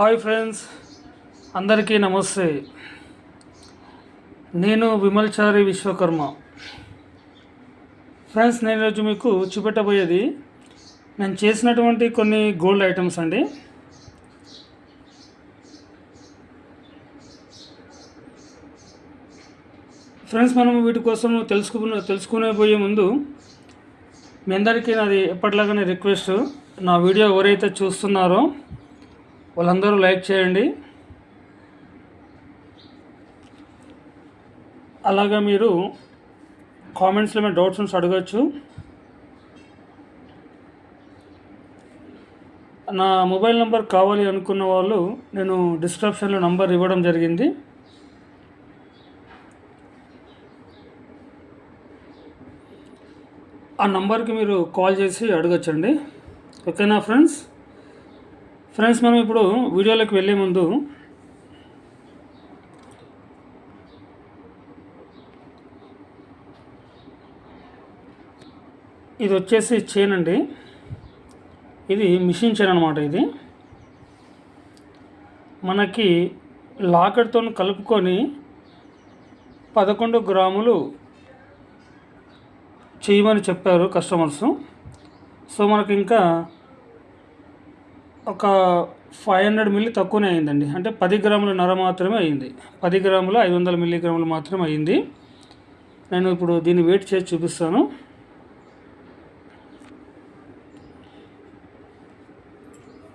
Hi friends అందరికీ నమస్తే. నేను విమల్చారి విశ్వకర్మ. ఫ్రెండ్స్ నేను ఈరోజు మీకు చూపెట్టబోయేది నేను చేసినటువంటి కొన్ని గోల్డ్ ఐటమ్స్ అండి. ఫ్రెండ్స్ మనం వీటి కోసం తెలుసుకునే తెలుసుకునే పోయే ముందు మీ అందరికీ నాది ఎప్పటిలాగానే రిక్వెస్ట్. నా వీడియో ఎవరైతే చూస్తున్నారో వాళ్ళందరూ లైక్ చేయండి. అలాగా మీరు కామెంట్స్లో మీ డౌట్స్ నుంచి అడగచ్చు. నా మొబైల్ నెంబర్ కావాలి అనుకున్న వాళ్ళు నేను డిస్క్రిప్షన్లో నంబర్ ఇవ్వడం జరిగింది. ఆ నంబర్కి మీరు కాల్ చేసి అడగచ్చండి. ఓకేనా ఫ్రెండ్స్ ఫ్రెండ్స్ మనం ఇప్పుడు వీడియోలోకి వెళ్ళే ముందు ఇది వచ్చేసి చైన్ అండి. ఇది మిషన్ చైన్ అనమాట ఇది. మనకి లాకెట్తో కలుపుకొని పదకొండు గ్రాములు చేయమని చెప్పారు కస్టమర్స్ సో మనకి ఇంకా ఒక ఫైవ్ హండ్రెడ్ మిల్లీ తక్కువనే అయిందండి. అంటే పది గ్రాముల నర మాత్రమే అయింది. పది గ్రాముల ఐదు వందల మిల్లీగ్రాములు మాత్రమే అయింది. నేను ఇప్పుడు దీన్ని వెయిట్ చేసి చూపిస్తాను.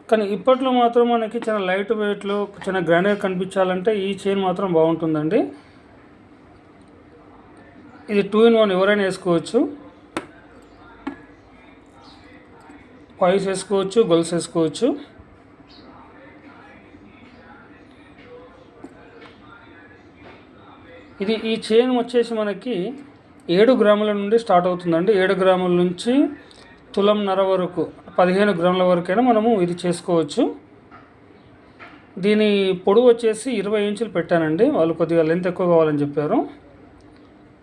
కానీ ఇప్పట్లో మాత్రం మనకి చాలా లైట్ వెయిట్లో చాలా గ్రాండ్గా కనిపించాలంటే ఈ చైన్ మాత్రం బాగుంటుందండి. ఇది టూ ఇన్ వన్ ఎవరైనా వేసుకోవచ్చు. పాయిస్ వేసుకోవచ్చు గొలుసు వేసుకోవచ్చు. ఇది ఈ చైన్ వచ్చేసి మనకి ఏడు గ్రాముల నుండి స్టార్ట్ అవుతుందండి. ఏడు గ్రాముల నుంచి తులం నర వరకు పదిహేను గ్రాముల వరకైనా మనము ఇది చేసుకోవచ్చు. దీని పొడవు వచ్చేసి ఇరవై ఇంచులు పెట్టానండి. వాళ్ళు కొద్దిగా లెంత్ ఎక్కువ కావాలని చెప్పారు.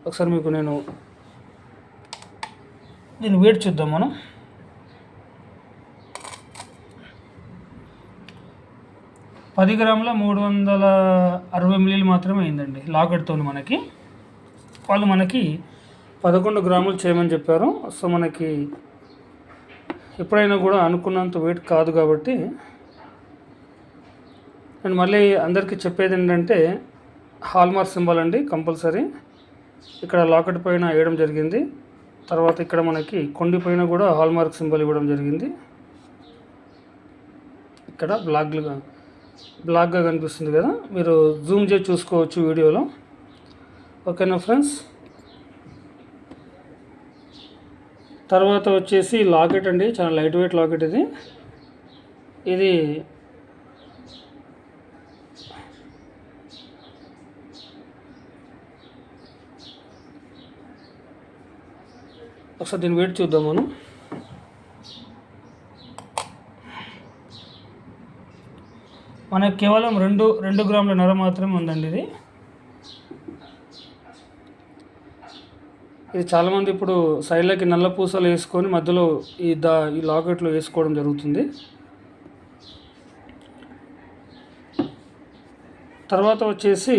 ఒకసారి మీకు నేను దీన్ని వెయిట్ చూద్దాం మనం. పది గ్రాముల మూడు వందల అరవై మిల్లీలు మాత్రమే అయిందండి లాకెట్తో మనకి. వాళ్ళు మనకి పదకొండు గ్రాములు చేయమని చెప్పారు. సో మనకి ఎప్పుడైనా కూడా అనుకున్నంత వెయిట్ కాదు కాబట్టి నేను మళ్ళీ అందరికీ చెప్పేది ఏంటంటే హాల్మార్క్ సింబల్ అండి కంపల్సరీ. ఇక్కడ లాకెట్ పైన వేయడం జరిగింది. తర్వాత ఇక్కడ మనకి కొండి పైన కూడా హాల్మార్క్ సింబల్ ఇవ్వడం జరిగింది. ఇక్కడ బ్లాక్లుగా బ్లాక్గా కనిపిస్తుంది కదా? మీరు జూమ్ చేసి చూసుకోవచ్చు వీడియోలో. ఓకేనా ఫ్రెండ్స్? తర్వాత వచ్చేసి లాకెట్ అండి చాలా లైట్ వెయిట్ లాకెట్ ఇది. ఇది ఒకసారి దీన్ని వెయిట్ చూద్దాం మనం. మనకు కేవలం రెండు రెండు గ్రాముల నర మాత్రమే ఉందండి ఇది. ఇది చాలామంది ఇప్పుడు సైడ్లకి నల్ల పూసలు వేసుకొని మధ్యలో ఈ దా ఈ లాకెట్లో వేసుకోవడం జరుగుతుంది. తర్వాత వచ్చేసి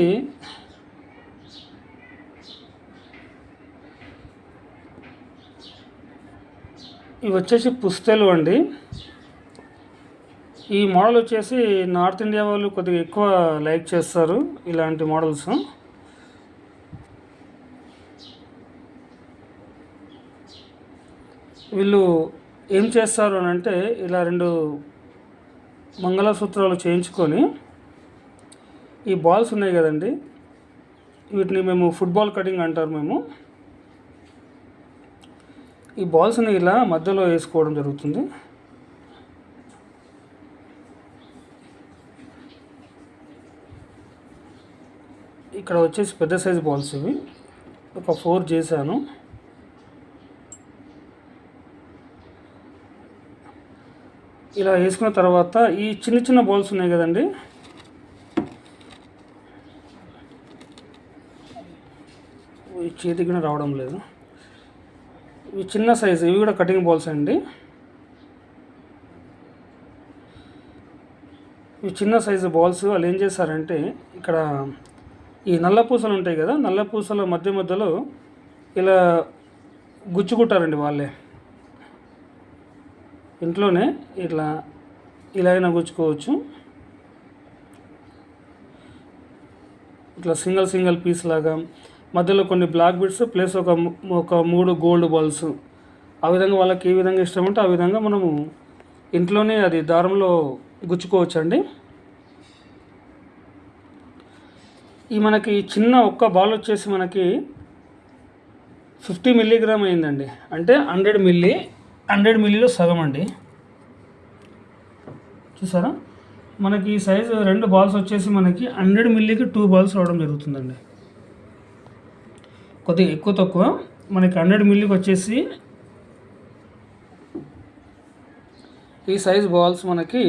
ఇవి వచ్చేసి పుస్తెలు అండి. ఈ మోడల్ వచ్చేసి నార్త్ ఇండియా వాళ్ళు కొద్దిగా ఎక్కువ లైక్ చేస్తారు ఇలాంటి మోడల్స్. వీళ్ళు ఏం చేస్తారు అని అంటే ఇలా రెండు మంగళసూత్రాలు చేయించుకొని ఈ బాల్స్ ఉన్నాయి కదండి వీటిని మేము ఫుట్బాల్ కటింగ్ అంటారు మేము. ఈ బాల్స్ని ఇలా మధ్యలో వేసుకోవడం జరుగుతుంది. ఇక్కడ వచ్చేసి పెద్ద సైజు బాల్స్ ఇవి. ఒక ఫోర్ చేశాను. ఇలా వేసుకున్న తర్వాత ఈ చిన్న చిన్న బాల్స్ ఉన్నాయి కదండి. చేతి కూడా రావడం లేదు. ఇవి చిన్న సైజు ఇవి కూడా కటింగ్ బాల్స్ అండి. ఈ చిన్న సైజు బాల్స్ వాళ్ళు ఏం చేశారంటే ఇక్కడ ఈ నల్ల పూసలు ఉంటాయి కదా నల్ల పూసల మధ్య మధ్యలో ఇలా గుచ్చుకుంటారండి వాళ్ళే. ఇంట్లోనే ఇట్లా ఇలా అయినా గుచ్చుకోవచ్చు. ఇట్లా సింగిల్ సింగిల్ పీస్ లాగా. మధ్యలో కొన్ని బ్లాక్ బిట్స్ ప్లస్ ఒక ఒక మూడు గోల్డ్ బాల్స్. ఆ విధంగా వాళ్ళకి ఏ విధంగా ఇష్టం ఉంటే ఆ విధంగా మనము ఇంట్లోనే అది దారంలో గుచ్చుకోవచ్చండి. ఈ మనకి చిన్న ఒక్క బాల్ వచ్చేసి మనకి ఫిఫ్టీ మిల్లీగ్రామ్ అయిందండి. అంటే హండ్రెడ్ మిల్లీ హండ్రెడ్ మిల్లీలో సగం అండి. చూసారా? మనకి ఈ సైజు రెండు బాల్స్ వచ్చేసి మనకి హండ్రెడ్ మిల్లీకి టూ బాల్స్ రావడం జరుగుతుందండి. కొద్దిగా ఎక్కువ తక్కువ. మనకి హండ్రెడ్ మిల్లీకి వచ్చేసి ఈ సైజ్ బాల్స్ మనకి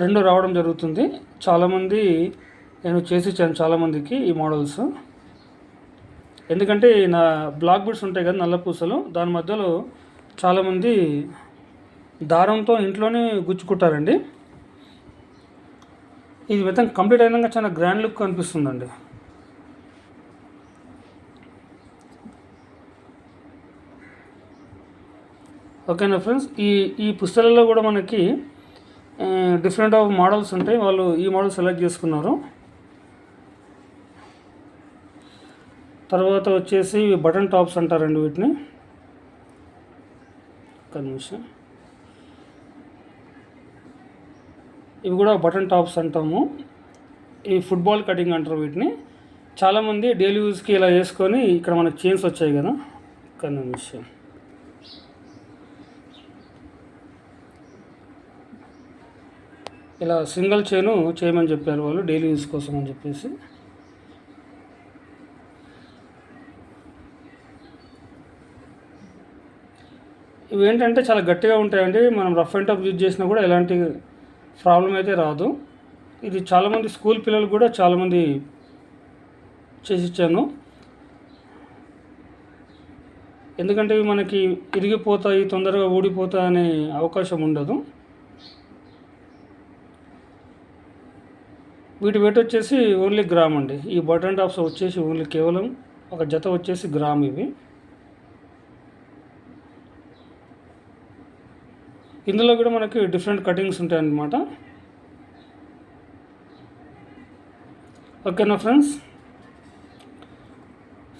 రెండు రావడం జరుగుతుంది. చాలామంది నేను చేసి ఇచ్చాను చాలామందికి ఈ మోడల్స్. ఎందుకంటే నా బ్లాక్ బిడ్స్ ఉంటాయి కదా నల్ల పూసలు దాని మధ్యలో చాలామంది దారంతో ఇంట్లోనే గుచ్చుకుంటారండి. ఇది మొత్తం కంప్లీట్ అయినాక చాలా గ్రాండ్ లుక్ కనిపిస్తుందండి. ఓకేనా ఫ్రెండ్స్? ఈ ఈ పుస్తకాలలో కూడా మనకి డిఫరెంట్ ఆఫ్ మోడల్స్ ఉంటాయి. వాళ్ళు ఈ మోడల్ సెలెక్ట్ చేసుకున్నారు. తర్వాత వచ్చేసి బటన్ టాప్స్ అంటారండి వీటిని. ఒక్క నిమిషం. ఇవి కూడా బటన్ టాప్స్ అంటాము. ఈ ఫుట్బాల్ కటింగ్ అంటారు వీటిని. చాలామంది డైలీ యూస్కి ఇలా వేసుకొని ఇక్కడ మనకు చైన్స్ వచ్చాయి కదా. ఒక్క నిమిషం. ఇలా సింగిల్ చైను చేయమని చెప్పారు వాళ్ళు డైలీ యూస్ కోసం అని చెప్పేసి. ఇవి ఏంటంటే చాలా గట్టిగా ఉంటాయండి. మనం రఫ్ అండ్ టఫ్ యూజ్ చేసినా కూడా ఎలాంటి ప్రాబ్లం అయితే రాదు. ఇది చాలామంది స్కూల్ పిల్లలు కూడా చాలామంది చేసి ఇచ్చాను. ఎందుకంటే ఇవి మనకి ఇరిగిపోతాయి తొందరగా ఊడిపోతాయి అనే అవకాశం ఉండదు. వీటి వెయిట్ వచ్చేసి ఓన్లీ గ్రామ్ అండి. ఈ బటన్ టాప్స్ వచ్చేసి ఓన్లీ కేవలం ఒక జత వచ్చేసి గ్రామ్ ఇవి. ఇందులో కూడా మనకి డిఫరెంట్ కటింగ్స్ ఉంటాయన్నమాట. ఓకేనా ఫ్రెండ్స్?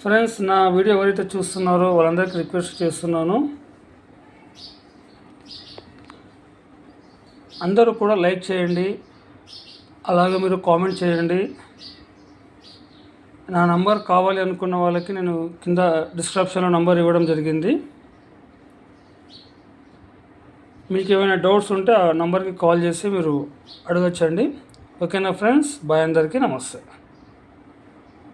ఫ్రెండ్స్ నా వీడియో ఎవరైతే చూస్తున్నారో వాళ్ళందరికీ రిక్వెస్ట్ చేస్తున్నాను. అందరూ కూడా లైక్ చేయండి. అలాగే మీరు కామెంట్ చేయండి. నా నంబర్ కావాలి అనుకున్న వాళ్ళకి నేను కింద డిస్క్రిప్షన్లో నంబర్ ఇవ్వడం జరిగింది. మీకు ఏమైనా డౌట్స్ ఉంటే ఆ నంబర్కి కాల్ చేసి మీరు అడగచ్చండి. ఓకేనా ఫ్రెండ్స్? బాయ్ అందరికీ నమస్తే.